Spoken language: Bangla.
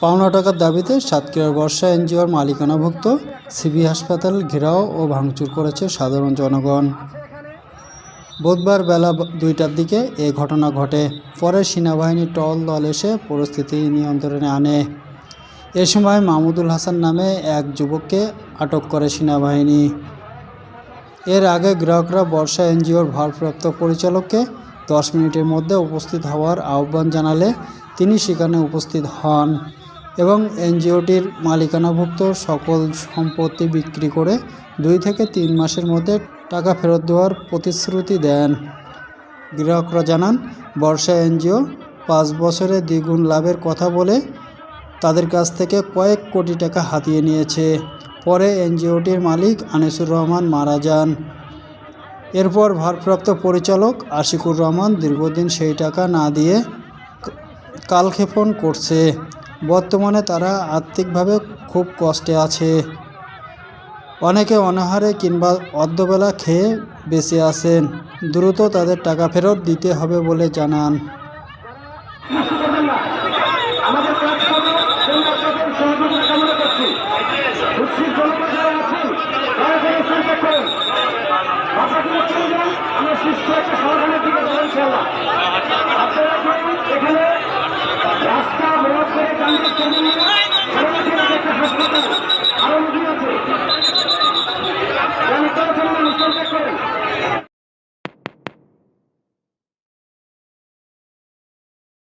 পাওনা টাকার দাবিতে সাতক্ষীরার বর্ষা এনজিওর মালিকানাভুক্ত সিবি হাসপাতাল ঘেরাও ও ভাঙচুর করেছে সাধারণ জনগণ। বুধবার বেলা দুইটার দিকে এ ঘটনা ঘটে। পরে সেনাবাহিনীর টল দল এসে পরিস্থিতি নিয়ন্ত্রণে আনে। এ সময় মাহমুদুল হাসান নামে এক যুবককে আটক করে সেনাবাহিনী। এর আগে গ্রাহকরা বর্ষা এনজিওর ভারপ্রাপ্ত পরিচালককে দশ মিনিটের মধ্যে উপস্থিত হওয়ার আহ্বান জানালে তিনি সেখানে উপস্থিত হন এবং এনজিওটির মালিকানাভুক্ত সকল সম্পত্তি বিক্রি করে দুই থেকে তিন মাসের মধ্যে টাকা ফেরত দেওয়ার প্রতিশ্রুতি দেন। গ্রাহকরা জানান, বর্ষা এনজিও পাঁচ বছরে দ্বিগুণ লাভের কথা বলে তাদের কাছ থেকে কয়েক কোটি টাকা হাতিয়ে নিয়েছে। পরে এনজিওটির মালিক আনিসুর রহমান মারা যান। এরপর ভারপ্রাপ্ত পরিচালক আশিকুর রহমান দীর্ঘদিন সেই টাকা না দিয়ে কালক্ষেপণ করছে। বর্তমানে তারা আর্থিকভাবে খুব কষ্টে আছে। অনেকে অনাহারে কিংবা অর্ধবেলা খেয়ে বেঁচে আছেন। দ্রুত তাদের টাকা ফেরত দিতে হবে বলে জানান।